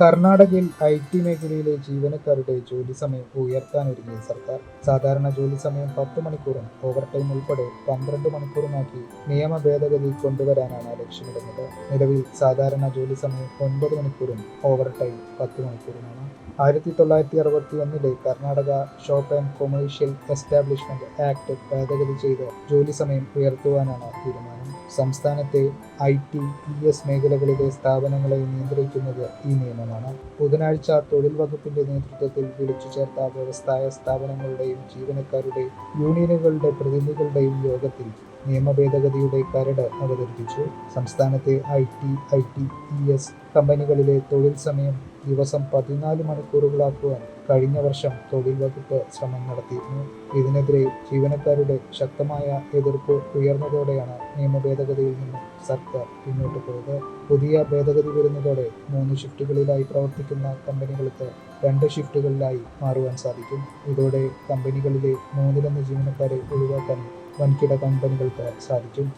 കർണാടകയിൽ I T മേഖലയിലെ ജീവനക്കാരുടെ ജോലി സമയം ഉയർത്താനൊരുങ്ങി സർക്കാർ സാധാരണ ജോലി സമയം പത്ത് മണിക്കൂറും ഓവർ ടൈം ഉൾപ്പെടെ പന്ത്രണ്ട് മണിക്കൂറുമാക്കി നിയമ ഭേദഗതി കൊണ്ടുവരാനാണ് ലക്ഷ്യമിടുന്നത്. നിലവിൽ സാധാരണ ജോലി സമയം ഒൻപത് മണിക്കൂറും ഓവർ ടൈം പത്ത് മണിക്കൂറുമാണ്. ആയിരത്തി തൊള്ളായിരത്തി അറുപത്തി ഒന്നിലെ Karnataka shop and commercial establishment act ഭേദഗതി ചെയ്ത് ജോലി സമയം ഉയർത്തുവാനാണ് തീരുമാനം. സംസ്ഥാനത്തെ ഐ ടി ഇ എസ് മേഖലകളിലെ സ്ഥാപനങ്ങളെ നിയന്ത്രിക്കുന്നത് ഈ നിയമമാണ്. ബുധനാഴ്ച തൊഴിൽ വകുപ്പിന്റെ നേതൃത്വത്തിൽ വിളിച്ചു ചേർത്ത വ്യവസായ സ്ഥാപനങ്ങളുടെയും ജീവനക്കാരുടെയും യൂണിയനുകളുടെ പ്രതിനിധികളുടെയും യോഗത്തിൽ നിയമ ഭേദഗതിയുടെ കരട് അവതരിപ്പിച്ചു. സംസ്ഥാനത്തെ I T I T E S കമ്പനികളിലെ തൊഴിൽ സമയം ദിവസം പതിനാല് മണിക്കൂറുകളാക്കുവാൻ കഴിഞ്ഞ വർഷം തൊഴിൽ വകുപ്പ് ശ്രമം നടത്തിയിരുന്നു. ഇതിനെതിരെ ജീവനക്കാരുടെ ശക്തമായ എതിർപ്പ് ഉയർന്നതോടെയാണ് നിയമ ഭേദഗതിയിൽ നിന്നും സർക്കാർ പിന്നോട്ട് പോയത്. പുതിയ ഭേദഗതി വരുന്നതോടെ മൂന്ന് ഷിഫ്റ്റുകളിലായി പ്രവർത്തിക്കുന്ന കമ്പനികൾക്ക് രണ്ട് ഷിഫ്റ്റുകളിലായി മാറുവാൻ സാധിക്കും. ഇതോടെ കമ്പനികളിലെ മൂന്നിലൊന്ന് ജീവനക്കാരെ ഒഴിവാക്കാൻ വൻകിട കമ്പനികൾക്ക് സാധിക്കും.